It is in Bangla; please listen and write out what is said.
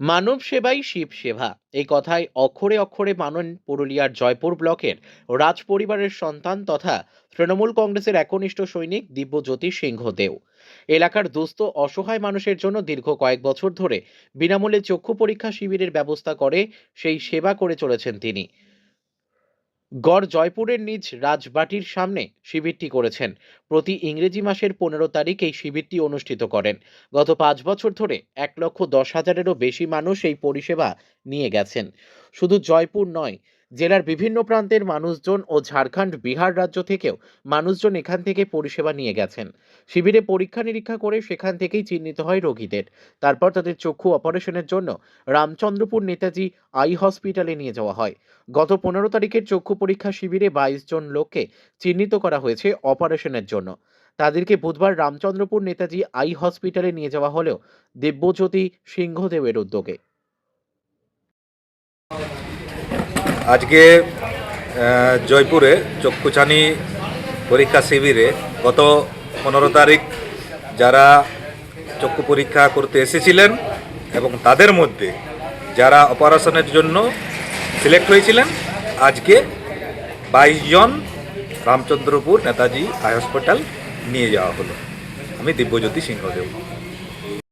মানব সেবাই শিব সেবা এই কথায় অক্ষরে অক্ষরে মানন পুরুলিয়ার জয়পুর ব্লকের রাজ পরিবারের সন্তান তথা তৃণমূল কংগ্রেসের একনিষ্ঠ সৈনিক দিব্যজ্যোতি সিংহ দেও। এলাকার দুস্থ, অসহায় মানুষের জন্য দীর্ঘ কয়েক বছর ধরে বিনামূল্যে চক্ষু পরীক্ষা শিবিরের ব্যবস্থা করে সেই সেবা করে চলেছেন তিনি। গড় জয়পুরের নিজ রাজবাটির সামনে শিবিরটি করেছেন। প্রতি ইংরেজি মাসের পনেরো তারিখ এই শিবিরটি অনুষ্ঠিত করেন। গত পাঁচ বছর ধরে এক লক্ষ দশ হাজারেরও বেশি মানুষ এই পরিষেবা নিয়ে গেছেন। শুধু জয়পুর নয় জেলার বিভিন্ন প্রান্তের মানুষজন ও ঝাড়খণ্ড, বিহার রাজ্য থেকেও মানুষজন এখান থেকে পরিষেবা নিয়ে গেছেন। শিবিরে পরীক্ষা নিরীক্ষা করে সেখান থেকেই চিহ্নিত হয় রোগীদের। তারপর তাদের চক্ষু অপারেশনের জন্য রামচন্দ্রপুর নেতাজি আই হসপিটালে নিয়ে যাওয়া হয়। গত পনেরো তারিখের চক্ষু পরীক্ষা শিবিরে বাইশ জন লোককে চিহ্নিত করা হয়েছে অপারেশনের জন্য। তাদেরকে বুধবার রামচন্দ্রপুর নেতাজি আই হসপিটালে নিয়ে যাওয়া হলেও দিব্যজ্যোতি সিংহদেবের উদ্যোগে। আজকে জয়পুরে চক্ষুছানি পরীক্ষা শিবিরে গত পনেরো তারিখ যারা চক্ষু পরীক্ষা করতে এসেছিলেন এবং তাদের মধ্যে যারা অপারেশনের জন্য সিলেক্ট হয়েছিলেন, আজকে বাইশ জন রামচন্দ্রপুর নেতাজি হাই হসপিটাল নিয়ে যাওয়া হলো। আমি দিব্যজ্যোতি সিংহদেব